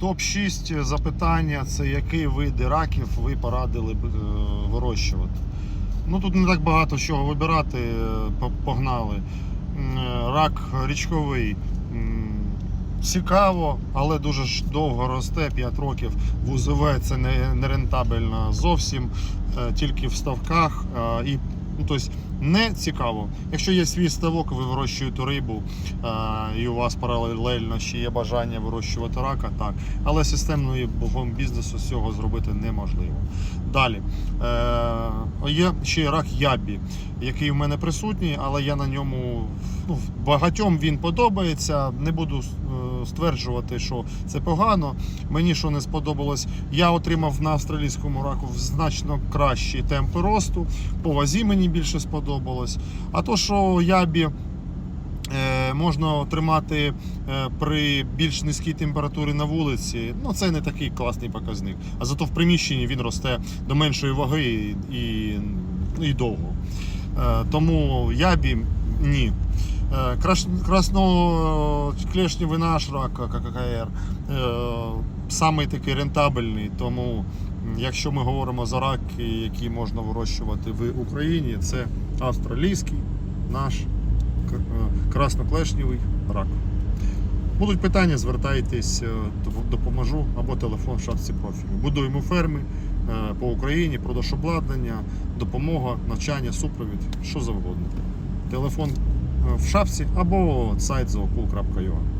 Топ-6 запитання це який вид раків ви порадили б е, вирощувати. Ну тут не так багато чого вибирати, е, погнали. Е, Рак річковий. Цікаво, але дуже ж довго росте, 5 років. В УЗВ це не, рентабельно зовсім, тільки в ставках. І, ну, тобто не цікаво. Якщо є свій ставок, ви вирощуєте рибу, е, і у вас паралельно ще є бажання вирощувати рака, так. Але системної богом бізнесу з цього зробити неможливо. Далі. Е, є ще рак ябі, який в мене присутній, але я на ньому ну, багатьом він подобається. Не буду е, стверджувати, що це погано. Мені що не сподобалось, я отримав на австралійському раку значно кращі темпи росту. По вазі мені більше сподобалось. А то, що ябі. е, Можна тримати е, при більш низькій температурі на вулиці. Ну це не такий класний показник. А зато в приміщенні він росте до меншої ваги і, і, і довго. Е, Тому ябі ні. Е, краш- Красноклешневий наш рак ККР самий такий рентабельний. Тому, якщо ми говоримо за раки, які можна вирощувати в Україні, це австралійський наш к- е, рак. Будуть питання, звертайтесь, е, допоможу або телефон в шапці профілю. Будуємо ферми е, по Україні, продаж обладнання, допомога, навчання, супровід, що завгодно. Телефон е, в шапці або сайт zaokul.ua.